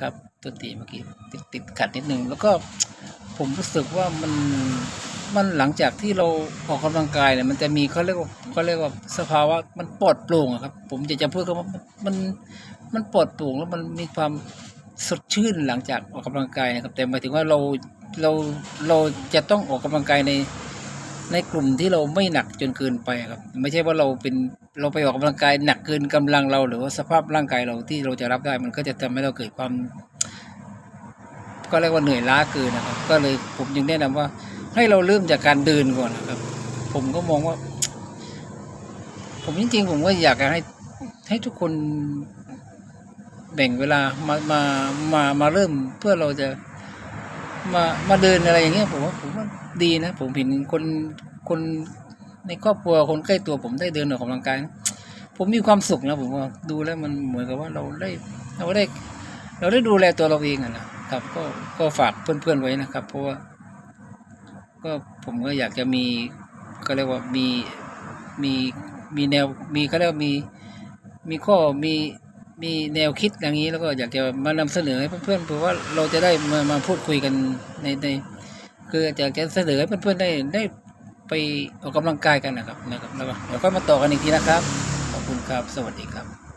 ครับตัวตีเมื่อกี้ติดติดขัดนิดนึงแล้วก็ผมรู้สึกว่ามันมันหลังจากที่เราออกกำลังกายเนี่ยมันจะมีเขาเรียกว่าเขาเรียกว่าสภาวะมันปลดปร่งครับ ผมจะจะพูดคำว่ามันมันปลดปร่งแล้วมันมีความสดชื่นหลังจากออกกำลังกายนะครับแต่หมายถึงว่าเราเราเราจะต้องออกกำลังกายในในกลุ่มที่เราไม่หนักจนเกินไปครับ ไม่ใช่ว่าเราเป็น เราไปออกกำลังกายหนักเกินกำลังเราหรือว่าสภาพร่างกายเราที่เราจะรับได้มันก็จะทำให้เราเกิดความ ก็เรียกว่าเหนื่อยล้าเกินนะครับ ก็เลยผมจึงแนะนำว่า ให้เราเริ่มจากการเดินก่อนนะครับ ผมก็มองว่า ผมจริงๆ ผมก็อยากให้ให้ทุกคนแบ่งเวลามามามามาเริ่มเพื่อเราจะมามาเดินอะไรอย่างเงี้ยผมว่าผมว่าดีนะ ผมเห็นคนคน ในครอบครัวคนใกล้ตัวผมได้เดินออกกำลังกายนะผมมีความสุขนะผมว่าดูแล้วมันเหมือนกับว่าเราได้เราได้ เราได้ดูแลตัวเราเองอะนะครับ ก็ก็ฝากเพื่อนๆไว้นะครับ เพราะว่า ก็ผมก็อยากจะมีก็เรียกว่ามีมีมีแนวมีเขาเรียกว่ามีมีข้อมีมีแนวคิดอย่างนี้แล้วก็อยากจะมานำเสนอให้เพื่อนๆเพื่อว่าเราจะได้มามาพูดคุยกันในในคืออยากจะเสนอให้เพื่อนๆได้ได้ ไปออกกำลังกายกันนะครับนะครับแล้วก็เดี๋ยวก็มาต่อกันอีกทีนะครับ ขอบคุณครับ สวัสดีครับ